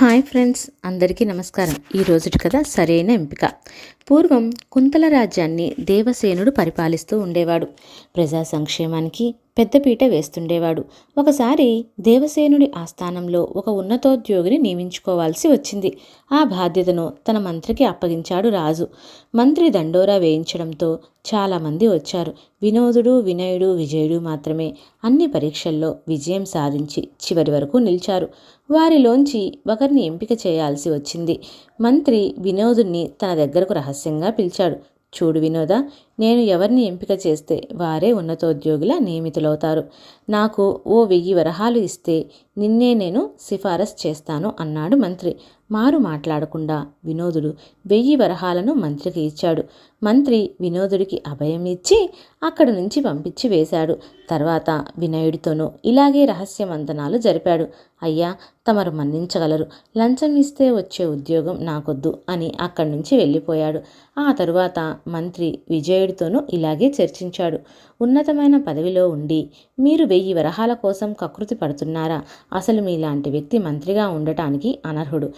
Hi friends అందరికీ నమస్కారం. ఈ రోజుటి కథ సరైన ఎంపిక. పూర్వం కుంతల రాజ్యాన్ని దేవసేనుడు పరిపాలిస్తూ ఉండేవాడు. ప్రజా సంక్షేమానికి పెద్దపీట వేస్తుండేవాడు. ఒకసారి దేవసేనుడి ఆస్థానంలో ఒక ఉన్నతోద్యోగిని నియమించుకోవాల్సి వచ్చింది. ఆ బాధ్యతను తన మంత్రికి అప్పగించాడు రాజు. మంత్రి దండోరా వేయించడంతో చాలామంది వచ్చారు. వినోదుడు వినయుడు విజయుడు మాత్రమే. అన్ని పరీక్షల్లో విజయం సాధించి చివరి వరకు నిలిచారు. వారిలోంచి ఒకరిని ఎంపిక చేయాల్సి వచ్చింది. మంత్రి వినోదుని తన దగ్గరకు రహస్యంగా పిలిచాడు. చూడు వినోద నేను ఎవరిని ఎంపిక చేస్తే వారే ఉన్నతోద్యోగుల నియమితులవుతారు. నాకు ఓ వెయ్యి వరహాలు ఇస్తే నిన్నే నేను సిఫారసు చేస్తాను అన్నాడు మంత్రి. మారు మాట్లాడకుండా వినోదుడు వెయ్యి వరహాలను మంత్రికి ఇచ్చాడు. మంత్రి వినోదుడికి అభయం ఇచ్చి అక్కడి నుంచి పంపించి వేశాడు. తర్వాత వినయుడితోనూ ఇలాగే రహస్యమంతనాలు జరిపాడు. అయ్యా తమరు మన్నించగలరు. లంచం ఇస్తే వచ్చే ఉద్యోగం నాకొద్దు అని అక్కడి నుంచి వెళ్ళిపోయాడు. ఆ తరువాత మంత్రి విజయుడితోనూ ఇలాగే చర్చించాడు. ఉన్నతమైన పదవిలో ఉండి మీరు వెయ్యి వరహాల కోసం కకృతి పడుతున్నారా? అసలు మీలాంటి వ్యక్తి మంత్రిగా ఉండటానికి అనర్హుడు.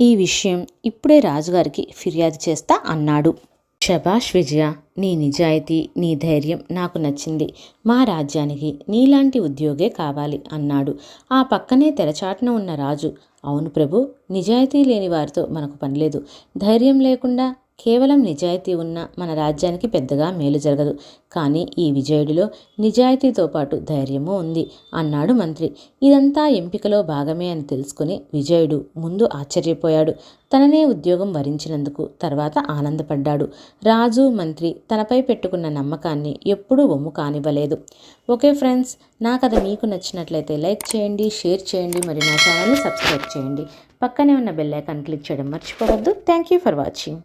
ఈ విషయం ఇప్పుడే రాజుగారికి ఫిర్యాదు చేస్తా అన్నాడు. శభాష్ విజయ నీ నిజాయితీ నీ ధైర్యం నాకు నచ్చింది. మా రాజ్యానికి నీలాంటి ఉద్యోగే కావాలి అన్నాడు. ఆ పక్కనే తెరచాటున ఉన్న రాజు అవును ప్రభు నిజాయితీ లేని వారితో మనకు పనిలేదు. ధైర్యం లేకుండా కేవలం నిజాయితీ ఉన్న మన రాజ్యానికి పెద్దగా మేలు జరగదు. కానీ ఈ విజయుడిలో నిజాయితీతో పాటు ధైర్యము ఉంది అన్నాడు మంత్రి. ఇదంతా ఎంపికలో భాగమే అని తెలుసుకుని విజయుడు ముందు ఆశ్చర్యపోయాడు. తననే ఉద్యోగం వరించినందుకు తర్వాత ఆనందపడ్డాడు. రాజు మంత్రి తనపై పెట్టుకున్న నమ్మకాన్ని ఎప్పుడూ ఒమ్ము కానివ్వలేదు. ఓకే ఫ్రెండ్స్ నా కథ మీకు నచ్చినట్లయితే లైక్ చేయండి షేర్ చేయండి మరి నా ఛానల్ని సబ్స్క్రైబ్ చేయండి. పక్కనే ఉన్న బెల్ ఐకాన్ క్లిక్ చేయడం మర్చిపోవద్దు. Thank you for watching.